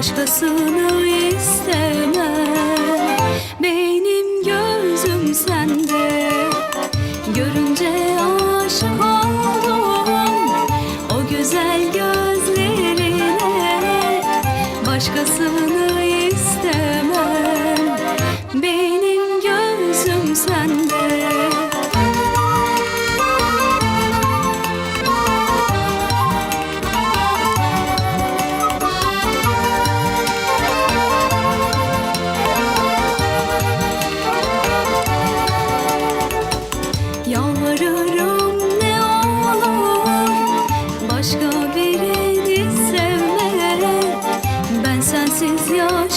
başkasını istemem Benim gözüm sende. Görünce aşık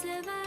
Seven.